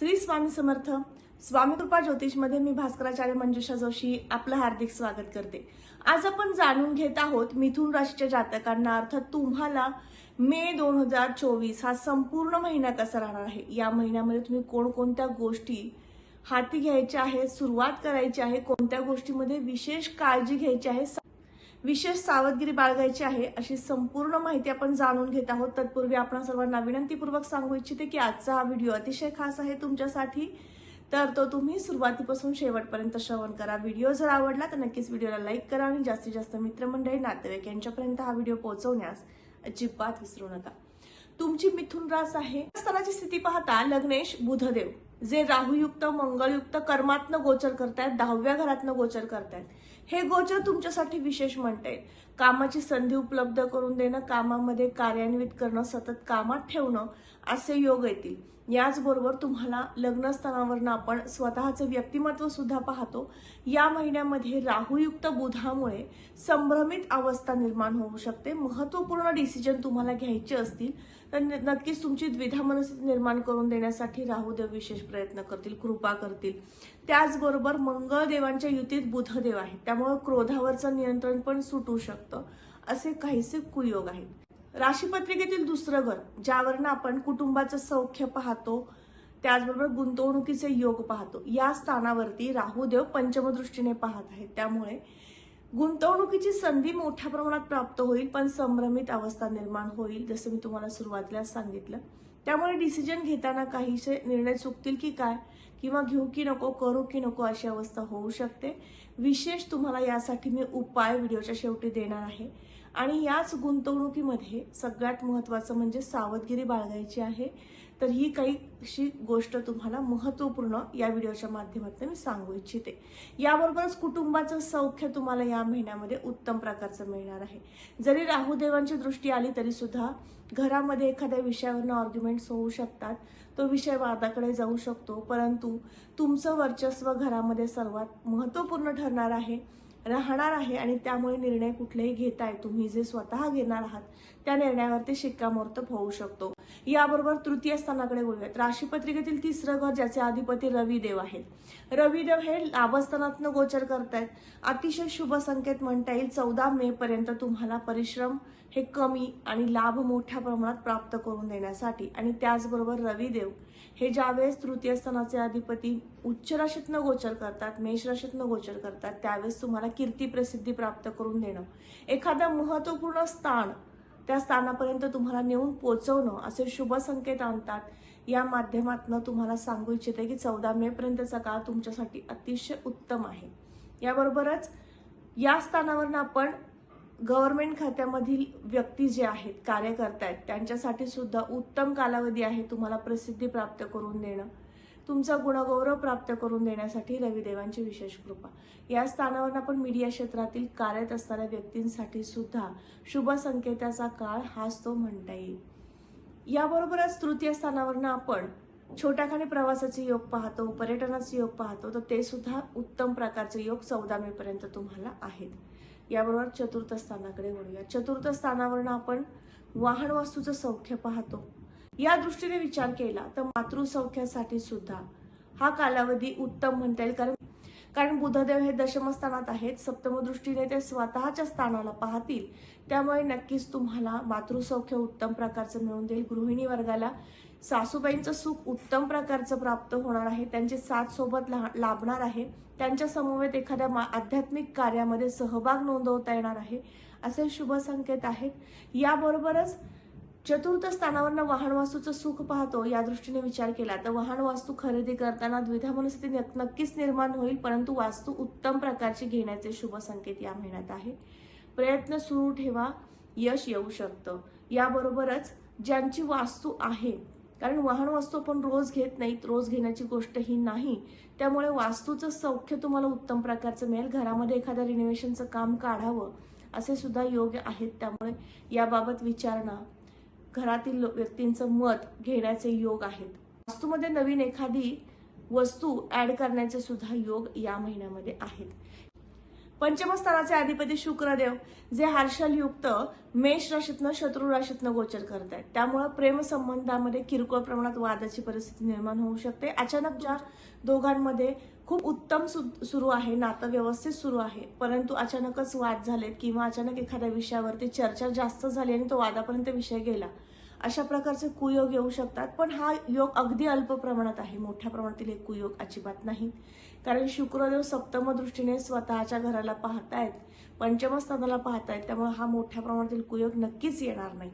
श्री स्वामी समर्थ. स्वामी कृपा ज्योतिषमध्ये मी भास्कराचार्य मंजुषा जोशी आपलं हार्दिक स्वागत करते. आज आपण जाणून घेत आहोत मिथुन राशीच्या जातकांना. अर्थात तुम्हाला मे दोन हजार चोवीस हा संपूर्ण महिना कसा राहणार आहे? या महिन्यामध्ये तुम्ही कोणकोणत्या गोष्टी हाती घ्यायच्या आहेत सुरुवात करायची आहे कोणत्या गोष्टीमध्ये विशेष काळजी घ्यायची आहे विशेष सावधगिरी बाळगायची आहे अशी संपूर्ण माहिती आपण जाणून घेत आहोत. तत्पूर्वी आपण सर्वांना विनंतीपूर्वक सांगू इच्छिते की आजचा हा व्हिडिओ अतिशय खास आहे तुमच्यासाठी. तर तो तुम्ही सुरुवातीपासून शेवटपर्यंत श्रवण करा. व्हिडिओ जर आवडला तर नक्कीच व्हिडिओला लाईक करा आणि जास्तीत जास्त मित्रमंडळी नातेवाईक यांच्यापर्यंत हा व्हिडिओ पोहोचवण्यास अजिबात विसरू नका. तुमची मिथुन रास आहे. स्थानाची स्थिती पाहता लग्नेश बुधदेव जे राहुयुक्त मंगळयुक्त कर्मातनं गोचर करतायत दहाव्या घरातनं गोचर करतायत. हे गोचर तुमच्यासाठी विशेष म्हणता येईल. कामाची संधी उपलब्ध करून देणं कामामध्ये कार्यान्वित करणं सतत कामात ठेवणं असे योग येतील. याचबरोबर तुम्हाला लग्नस्थानावरनं आपण स्वतःचं व्यक्तिमत्व सुद्धा पाहतो. या महिन्यामध्ये राहुयुक्त बुधामुळे संभ्रमित अवस्था निर्माण होऊ शकते. महत्त्वपूर्ण डिसिजन तुम्हाला घ्यायचे असतील तर नक्कीच तुमची द्विधा मनस्थिती निर्माण करून देण्यासाठी राहुदेव विशेष प्रयत्न करतील कृपा करतील. त्याचबरोबर मंगळदेवांच्या युतीत बुधदेव आहेत. त्यामुळे क्रोधावरचं नियंत्रण पण सुटू शकतं. असे काहीसे कुयोग आहेत. राशीपत्रिकेतील दुसरं घर ज्यावरनं आपण कुटुंबाचं सौख्य पाहतो त्याचबरोबर गुंतवणुकीचे योग पाहतो या स्थानावरती राहुदेव पंचमदृष्टीने पाहत आहेत. त्यामुळे गुंतवणुकीची संधी मोठ्या प्रमाणात प्राप्त होईल पण संभ्रमित अवस्था निर्माण होईल जसं मी तुम्हाला सुरुवातीला सांगितलं. त्यामुळे डिसिजन घेताना काहीसे निर्णय चुकतील की काय? किंवा घेऊ की नको करू की नको अशी अवस्था होऊ शकते. विशेष तुम्हाला यासाठी मी उपाय व्हिडिओच्या शेवटी देणार आहे. आणि याच गुंतवणुकीमध्ये सगळ्यात महत्त्वाचं म्हणजे सावधगिरी बाळगायची आहे. तर ही काही अशी गोष्ट तुम्हाला महत्त्वपूर्ण या व्हिडिओच्या माध्यमातून मी सांगू इच्छिते. याबरोबरच कुटुंबाचं सौख्य तुम्हाला या महिन्यामध्ये उत्तम प्रकारचं मिळणार आहे. जरी राहुदेवांची दृष्टी आली तरी सुद्धा घरामध्ये एखाद्या विषयावरनं आर्ग्युमेंट्स होऊ शकतात. तो विषय वादाकडे जाऊ शकतो. परंतु तुमचं वर्चस्व घरामध्ये सर्वात महत्त्वपूर्ण ठरणार आहे राहणार आहे आणि त्यामुळे निर्णय कुठलेही घेताय तुम्ही जे स्वतः घेणार आहात त्या निर्णयावरती शिक्कामोर्तब होऊ शकतो. याबरोबर तृतीय स्थानाकडे बोलूयात राशीपत्रिकेतील तिसरं घर ज्याचे अधिपती रविदेव आहेत. रविदेव हे लाभस्थानातनं गोचर करतायत. अतिशय शुभ संकेत म्हणता येईल. चौदा मे पर्यंत तुम्हाला परिश्रम हे कमी आणि लाभ मोठ्या प्रमाणात प्राप्त करून देण्यासाठी आणि त्याचबरोबर रविदेव हे ज्यावेळेस तृतीय स्थानाचे अधिपती उच्च राशीतनं गोचर करतात मेष राशीतनं गोचर करतात त्यावेळेस तुम्हाला कीर्ती प्रसिद्धी प्राप्त करून देणं. एखादं महत्त्वपूर्ण स्थान त्या स्थानापर्यंत तुम्हाला नेऊन पोचवणं असे शुभ संकेत आणतात. या माध्यमातून तुम्हाला सांगू इच्छिते की चौदा मे पर्यंतचा काळ तुमच्यासाठी अतिशय उत्तम आहे. याबरोबरच या स्थानावरनं आपण गव्हर्नमेंट खात्यामधील व्यक्ती जे आहेत कार्यकर्ते आहेत त्यांच्यासाठी सुद्धा उत्तम कालावधी आहे तुम्हाला प्रसिद्धी प्राप्त करून देणं. तुमचा गुणगौरव प्राप्त करून देण्यासाठी रविदेवांची विशेष कृपा. या स्थानावर आपण मीडिया क्षेत्रातील कार्यरत असणाऱ्या व्यक्तींसाठी सुद्धा शुभ संकेताचा काळ हाच तो म्हणता येईल. याबरोबरच तृतीय स्थानावरनं आपण छोट्याखानी प्रवासाचे योग पाहतो पर्यटनाचे योग पाहतो तर ते सुद्धा उत्तम प्रकारचे योग चौदा मे पर्यंत तुम्हाला आहेत. याबरोबर चतुर्थ स्थानाकडे वळूया. चतुर्थ स्थानावरनं आपण वाहन वास्तूचं सौख्य पाहतो. या दृष्टीने विचार केला तर मातृसौख्यासाठी सुद्धा हा कालावधी उत्तम म्हणता येईल. कारण कारण बुधदेव हे दशमस्थानात आहेत. सप्तमदृष्टीने ते स्वतःच्या स्थानाला पाहतील. त्यामुळे नक्कीच तुम्हाला मातृसौख्य उत्तम प्रकारचं मिळून देईल. गृहिणी वर्गाला सासूबाईंचं सुख उत्तम प्रकारचं प्राप्त होणार आहे. त्यांची साथ सोबत ला- लाभणार आहे. त्यांच्या समवेत एखाद्या मा- आध्यात्मिक कार्यामध्ये सहभाग नोंदवता येणार आहे. असे शुभ संकेत आहेत. याबरोबरच चतुर्थ स्थानावरनं वाहन वास्तूचं सुख पाहतो या दृष्टीने विचार केला तर वाहन वास्तू खरेदी करताना द्विधा मनस्थिती नक्कीच निर्माण होईल परंतु वास्तू उत्तम प्रकारची घेण्याचे शुभ संकेत या महिन्यात आहे प्रयत्न सुरू ठेवा यश येऊ शकतं. याबरोबरच ज्यांची वास्तू आहे कारण वाहन वास्तू आपण रोज घेत नाहीत रोज घेण्याची गोष्ट ही नाही. त्यामुळे वास्तूचं सौख्य तुम्हाला उत्तम प्रकारचं मिळेल. घरामध्ये एखाद्या रिनोव्हेशनचं काम काढावं असे सुद्धा योग आहेत. त्यामुळे याबाबत विचारणा घरातील व्यक्तींचं मत घेण्याचे योग आहेत. वास्तूमध्ये नवीन एखादी वस्तू ऍड करण्याचे सुद्धा योग या महिन्यामध्ये आहेत. पंचमस्थानाचे अधिपती शुक्रदेव जे हर्षलयुक्त मेष राशीतनं शत्रू राशीतनं गोचर करत आहेत. त्यामुळे प्रेमसंबंधामध्ये किरकोळ प्रमाणात वादाची परिस्थिती निर्माण होऊ शकते. अचानक ज्या दोघांमध्ये खूप उत्तम सु- सुरू आहे नातं व्यवस्थित सुरू आहे परंतु अचानकच वाद झालेत किंवा अचानक एखाद्या विषयावरती चर्चा जास्त झाली आणि तो वादापर्यंत विषय गेला अशा प्रकारचे कुयोग येऊ शकतात. पण हा योग अगदी अल्प प्रमाणात आहे. मोठ्या प्रमाणातील एक कुयोग अजिबात नाही. कारण शुक्रदेव सप्तम दृष्टीने स्वतःच्या घराला पाहतायत पंचमस्थानाला पाहतायत त्यामुळे हा मोठ्या प्रमाणातील कुयोग नक्कीच येणार नाही.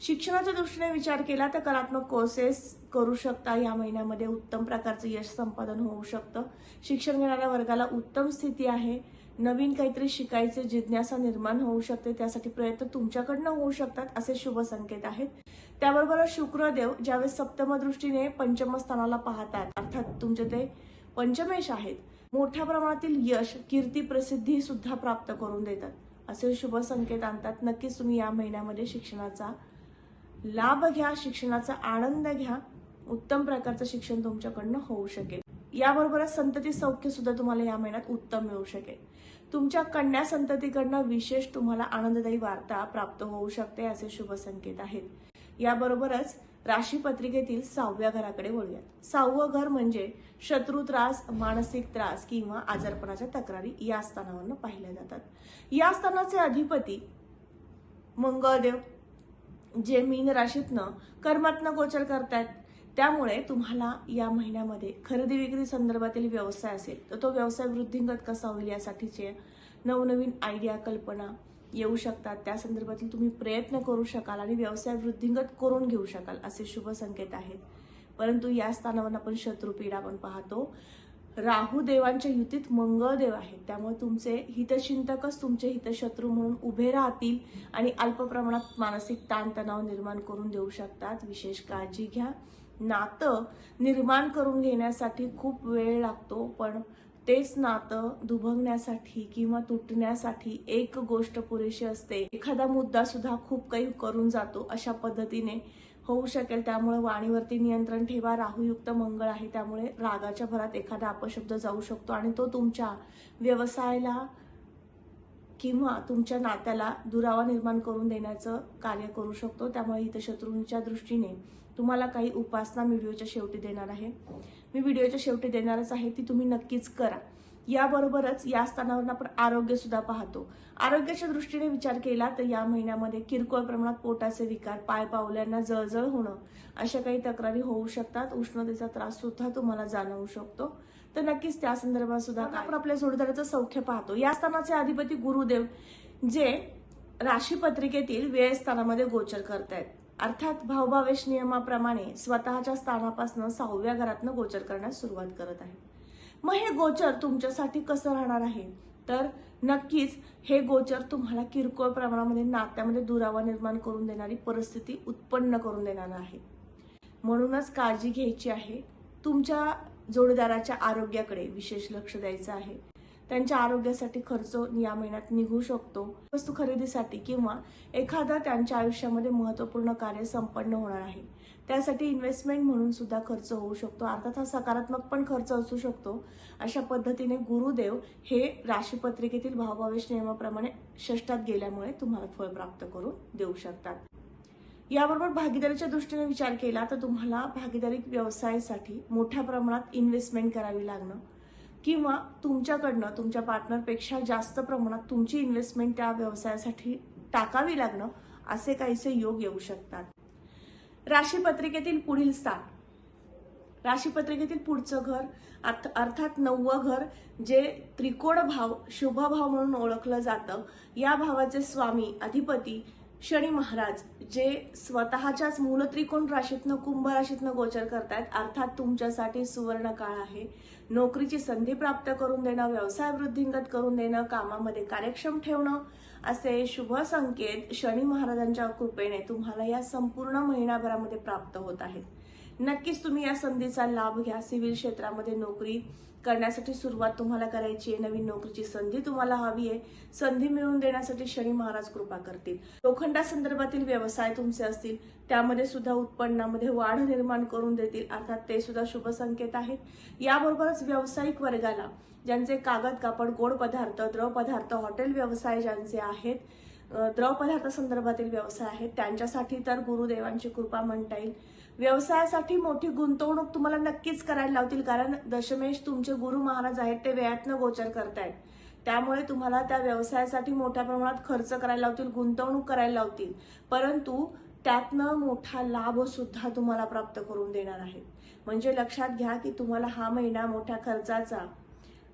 शिक्षणाच्या दृष्टीने विचार केला तर कलात्मक कोर्सेस करू शकता. या महिन्यामध्ये उत्तम प्रकारचं यश संपादन होऊ शकतं. शिक्षण घेणाऱ्या वर्गाला उत्तम स्थिती आहे. नवीन काहीतरी शिकायचे जिज्ञासा निर्माण होऊ शकते. त्यासाठी प्रयत्न तुमच्याकडनं होऊ शकतात असे शुभ संकेत आहेत. त्याबरोबरच शुक्रदेव ज्यावेळेस सप्तम दृष्टीने पंचमस्थानाला पाहतात अर्थात तुमचे ते पंचमेश आहेत. मोठ्या प्रमाणातील यश कीर्ती प्रसिद्धी सुद्धा प्राप्त करून देतात. असे शुभ संकेत आणतात. नक्कीच तुम्ही या महिन्यामध्ये शिक्षणाचा लाभ घ्या शिक्षणाचा आनंद घ्या. उत्तम प्रकारचं शिक्षण तुमच्याकडनं होऊ शकेल. याबरोबरच संतती सौख्य सुद्धा तुम्हाला या महिन्यात उत्तम मिळू शकेल. तुमच्या कन्या संततीकडनं विशेष तुम्हाला आनंददायी वार्ता प्राप्त होऊ शकते असे शुभ संकेत आहेत. याबरोबरच राशी पत्रिकेतील सहाव्या घराकडे वळूयात. सहावं घर म्हणजे शत्रू त्रास मानसिक त्रास किंवा आजारपणाच्या तक्रारी या स्थानावरनं पाहिल्या जातात. या स्थानाचे अधिपती मंगळदेव जे मीन राशीतनं कर्मातनं गोचर करतायत. त्यामुळे तुम्हाला या महिन्यामध्ये खरेदी विक्री संदर्भातील व्यवसाय असेल तर तो व्यवसाय वृद्धिंगत कसा होईल यासाठीचे नवनवीन आयडिया कल्पना येऊ शकतात. त्या संदर्भातील तुम्ही प्रयत्न करू शकाल आणि व्यवसाय वृद्धिंगत करून घेऊ शकाल असे शुभ संकेत आहेत. परंतु या स्थानावर आपण शत्रुपीडा पण पाहतो. राहू देवांच्या युतीत मंगळदेव आहेत. त्यामुळे तुमचे हितचिंतकच तुमचे हितशत्रू म्हणून उभे राहतील आणि अल्प प्रमाणात मानसिक ताणतणाव निर्माण करून देऊ शकतात. विशेष काळजी घ्या. नातं निर्माण करून घेण्यासाठी खूप वेळ लागतो पण तेच नातं दुभंगण्यासाठी किंवा तुटण्यासाठी एक गोष्ट पुरेशी असते. एखादा मुद्दा सुद्धा खूप काही करून जातो अशा पद्धतीने. होऊ शकेल त्यामुळे वाणीवरती नियंत्रण ठेवा राहूयुक्त मंगळ आहे त्यामुळे रागाच्या भरात एखादा अपशब्द जाऊ शकतो आणि तो तुमच्या व्यवसायाला किंवा तुमच्या नात्याला दुरावा निर्माण करून देण्याचं कार्य करू शकतो. त्यामुळे हितशत्रूंच्या दृष्टीने तुम्हाला काही उपासना व्हिडिओच्या शेवटी देणार आहे. मी व्हिडिओच्या शेवटी देणारच आहे ती तुम्ही नक्कीच करा. याबरोबरच या स्थानावर आपण आरोग्य सुद्धा पाहतो. आरोग्याच्या दृष्टीने विचार केला तर या महिन्यामध्ये किरकोळ प्रमाणात पोटाचे विकार पाय पावल्यांना जळजळ होणं अशा काही तक्रारी होऊ शकतात. उष्णतेचा त्रास सुद्धा तुम्हाला जाणवू शकतो. तर नक्कीच त्या संदर्भात सुद्धा आपण आपल्या जोडीदाराचं सौख्य पाहतो. या स्थानाचे अधिपती गुरुदेव जे राशी पत्रिकेतील वेळ स्थानामध्ये गोचर करतायत. अर्थात भावभावेश नियमाप्रमाणे स्वतःच्या स्थानापासून सहाव्या घरातनं गोचर करण्यास सुरुवात करत आहे. मग हे गोचर तुमच्यासाठी कसं राहणार आहे? तर नक्कीच हे गोचर तुम्हाला किरकोळ प्रमाणामध्ये नात्यामध्ये दुरावा निर्माण करून देणारी परिस्थिती उत्पन्न करून देणार आहे. म्हणूनच काळजी घ्यायची आहे. तुमच्या जोडीदाराच्या आरोग्याकडे विशेष लक्ष द्यायचं आहे. त्यांच्या आरोग्यासाठी खर्च या महिन्यात निघू शकतो. वस्तू खरेदीसाठी किंवा एखादा त्यांच्या आयुष्यामध्ये महत्त्वपूर्ण कार्य संपन्न होणार आहे. त्यासाठी इन्व्हेस्टमेंट म्हणून सुद्धा खर्च होऊ शकतो. अर्थात हा सकारात्मक पण खर्च असू शकतो. अशा पद्धतीने गुरुदेव हे राशीपत्रिकेतील भावभावेश नियमाप्रमाणे षष्टात गेल्यामुळे तुम्हाला फळ प्राप्त करून देऊ शकतात. याबरोबर भागीदारीच्या दृष्टीने विचार केला तर तुम्हाला भागीदारी व्यवसायासाठी मोठ्या प्रमाणात इन्व्हेस्टमेंट करावी लागणं किंवा तुमच्याकडनं तुमच्या पार्टनरपेक्षा जास्त प्रमाणात तुमची इन्व्हेस्टमेंट त्या व्यवसायासाठी टाकावी लागणं असे काहीसे योग येऊ शकतात. राशीपत्रिकेतील पुढील स्थान. राशीपत्रिकेतील पुढचं घर अर्थ- अर्थात नववं घर जे त्रिकोण भाव शुभ भाव म्हणून ओळखलं जातं. या भावाचे स्वामी अधिपती शनी महाराज जे स्वतःच्याच मूल त्रिकोण राशीतनं कुंभ राशीतनं गोचर करतायत अर्थात तुमच्यासाठी सुवर्ण काळ आहे. नोकरीची संधी प्राप्त करून देणं व्यवसाय वृद्धिंगत करून देणं कामामध्ये कार्यक्षम ठेवणं असे शुभ संकेत शनी महाराजांच्या कृपेने तुम्हाला या संपूर्ण महिनाभरामध्ये प्राप्त होत आहेत. नक्कीच तुम्ही या संधीचा लाभ घ्या. सिव्हिल क्षेत्रामध्ये नोकरी करण्यासाठी सुरुवात तुम्हाला करायची आहे. नवीन नोकरीची संधी तुम्हाला हवी आहे. संधी मिळवून देण्यासाठी शनी महाराज कृपा करतील. लोखंडा संदर्भातील व्यवसाय तुमचे असतील. त्यामध्ये सुद्धा उत्पन्नामध्ये वाढ निर्माण करून देतील. अर्थात ते सुद्धा शुभ संकेत आहेत. याबरोबरच व्यावसायिक वर्गाला ज्यांचे कागद कापड गोड पदार्थ द्रव पदार्थ हॉटेल व्यवसाय ज्यांचे आहेत द्रव पदार्थ संदर्भातील व्यवसाय आहेत त्यांच्यासाठी तर गुरुदेवांची कृपा म्हणता येईल. व्यवसायासाठी मोठी गुंतवणूक तुम्हाला नक्कीच करायला लावतील कारण दशमेश तुमचे गुरु महाराज आहेत ते वेळातनं गोचर करतायत. त्यामुळे तुम्हाला त्या व्यवसायासाठी मोठ्या प्रमाणात खर्च करायला लावतील गुंतवणूक करायला लावतील. परंतु त्यातनं मोठा लाभ सुद्धा तुम्हाला प्राप्त करून देणार आहेत. म्हणजे लक्षात घ्या की तुम्हाला हा महिना मोठ्या खर्चाचा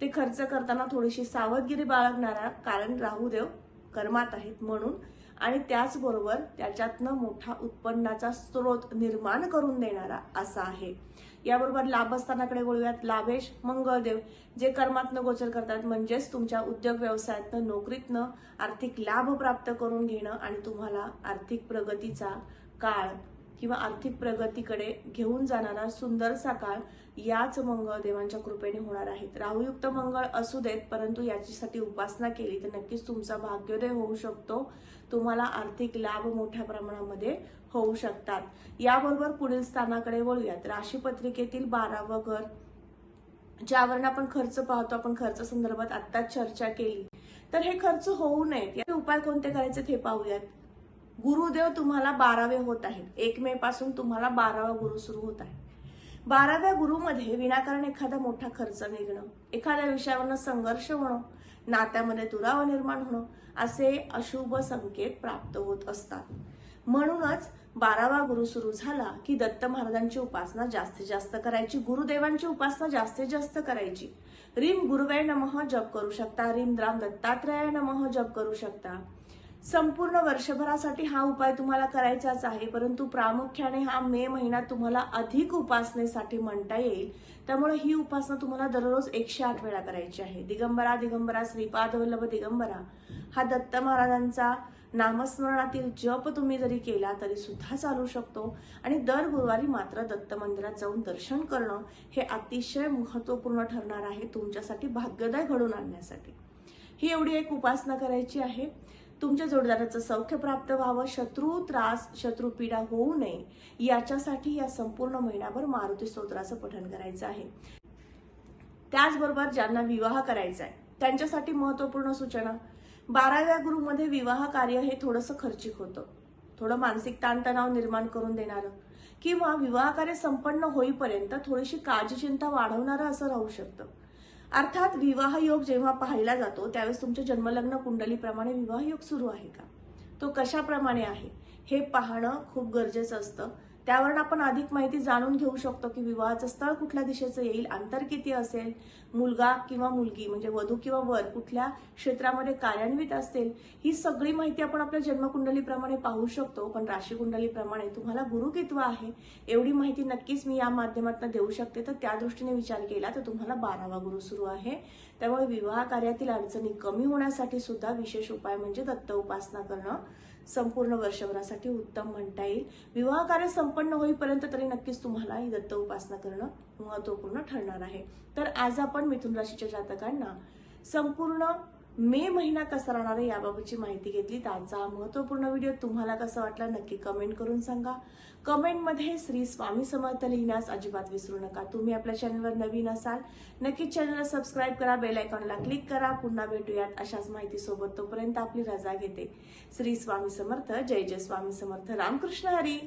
ते खर्च करताना थोडीशी सावधगिरी बाळगणारा कारण राहुदेव कर्मात आहेत म्हणून आणि त्याचबरोबर त्याच्यातनं मोठा उत्पन्नाचा स्रोत निर्माण करून देणारा असा आहे. याबरोबर लाभस्थानाकडे वळूयात. लाभेश मंगळदेव जे कर्मातनं गोचर करतात म्हणजेच तुमच्या उद्योग व्यवसायातनं नोकरीतनं आर्थिक लाभ प्राप्त करून घेणं आणि तुम्हाला आर्थिक प्रगतीचा काळ किंवा आर्थिक प्रगतीकडे घेऊन जाणारा सुंदरसा काळ याच मंगळदेवांच्या कृपेने होणार आहेत राहुयुक्त मंगळ असू देत परंतु याच्यासाठी उपासना केली तर नक्कीच तुमचा भाग्योदय होऊ शकतो. तुम्हाला आर्थिक लाभ मोठ्या प्रमाणामध्ये होऊ शकतात. याबरोबर पुढील स्थानाकडे वळूयात राशीपत्रिकेतील बारावं घर. ज्यावरून आपण खर्च पाहतो आपण खर्च संदर्भात आत्ताच चर्चा केली. तर हे खर्च होऊ नयेत. याचे उपाय कोणते करायचे ते पाहूयात. गुरुदेव तुम्हाला बारावे होत आहेत. एक मे पासून तुम्हाला बारावा गुरु सुरू होत आहे. बाराव्या गुरुमध्ये विनाकारण एखादा मोठा खर्च निघणं एखाद्या विषयावरनं संघर्ष होणं नात्यामध्ये दुरावा निर्माण होणं असे अशुभ संकेत प्राप्त होत असतात. म्हणूनच बारावा गुरु सुरू झाला की दत्त महाराजांची उपासना जास्तीत जास्त करायची गुरुदेवांची उपासना जास्तीत जास्त करायची. रिम गुरुवे नमः जप करू शकता. रिम द्राम दत्तात्रय नमः जप करू शकता. संपूर्ण वर्षभरासाठी हा उपाय तुम्हाला करायचाच आहे परंतु प्रामुख्याने हा मे महिना तुम्हाला अधिक उपासनेसाठी म्हणता येईल. त्यामुळे ही उपासना तुम्हाला दररोज एकशे आठ वेळा करायची आहे. दिगंबरा दिगंबरा श्रीपाद वल्लभ दिगंबरा. हा दत्त महाराजांचा नामस्मरणातील जप तुम्ही जरी केला तरी सुद्धा चालू शकतो. आणि दर गुरुवारी मात्र दत्त मंदिरात जाऊन दर्शन करणं हे अतिशय महत्त्वपूर्ण ठरणार आहे तुमच्यासाठी भाग्यदाय घडून आणण्यासाठी. ही एवढी एक उपासना करायची आहे. तुमच्या जोडदाराचं सौख्य प्राप्त व्हावं शत्रू त्रास शत्रू पीडा होऊ नये याच्यासाठी या संपूर्ण महिनाभर मारुती स्तोत्राचं पठण करायचं आहे. त्याचबरोबर ज्यांना विवाह करायचा आहे त्यांच्यासाठी महत्त्वपूर्ण सूचना. बाराव्या गुरुमध्ये विवाह कार्य हे थोडंसं खर्चिक होतं. थोडं मानसिक ताणतणाव निर्माण करून देणारं किंवा विवाह कार्य संपन्न होईपर्यंत थोडीशी काळजी चिंता वाढवणारं असं राहू शकतं. अर्थात विवाह योग जेव्हा पाहिला जातो त्यावेळेस तुमच्या जन्मलग्न कुंडलीप्रमाणे विवाह योग सुरू आहे का? तो कशाप्रमाणे आहे? हे पाहणं खूप गरजेचं असतं. त्यावरून आपण अधिक माहिती जाणून घेऊ शकतो की विवाहाचं स्थळ कुठल्या दिशेचं येईल अंतर किती असेल मुलगा किंवा मुलगी म्हणजे वधू किंवा वर कुठल्या क्षेत्रामध्ये कार्यान्वित असेल ही सगळी माहिती आपण आपल्या जन्मकुंडलीप्रमाणे पाहू शकतो. पण राशी कुंडलीप्रमाणे तुम्हाला गुरुकित्व आहे एवढी माहिती नक्कीच मी या माध्यमातून देऊ शकते. तर त्या दृष्टीने विचार केला तर तुम्हाला बारावा गुरु सुरू आहे. त्यामुळे विवाह कार्यातील अडचणी कमी होण्यासाठी सुद्धा विशेष उपाय म्हणजे दत्त उपासना करणं संपूर्ण वर्षभरासाठी उत्तम म्हणता येईल. विवाह कार्य संपन्न होईपर्यंत तरी नक्कीच तुम्हाला ही दत्त उपासना करणं महत्त्वपूर्ण ठरणार आहे. तर आज आपण मिथुन राशीच्या जातकांना संपूर्ण मे महिना कसा राहणार आहे याबाबतची माहिती घेतली. तर आजचा हा महत्त्वपूर्ण व्हिडिओ तुम्हाला कसा वाटला नक्की कमेंट करून सांगा. कमेंटमध्ये श्री स्वामी समर्थ लिहिण्यास अजिबात विसरू नका. तुम्ही आपल्या चॅनलवर नवीन असाल नक्कीच चॅनलला सबस्क्राईब करा बेल आयकॉनला क्लिक करा. पुन्हा भेटूयात अशाच माहितीसोबत. तोपर्यंत आपली रजा घेते. श्री स्वामी समर्थ. जय जय स्वामी समर्थ. रामकृष्ण हरी.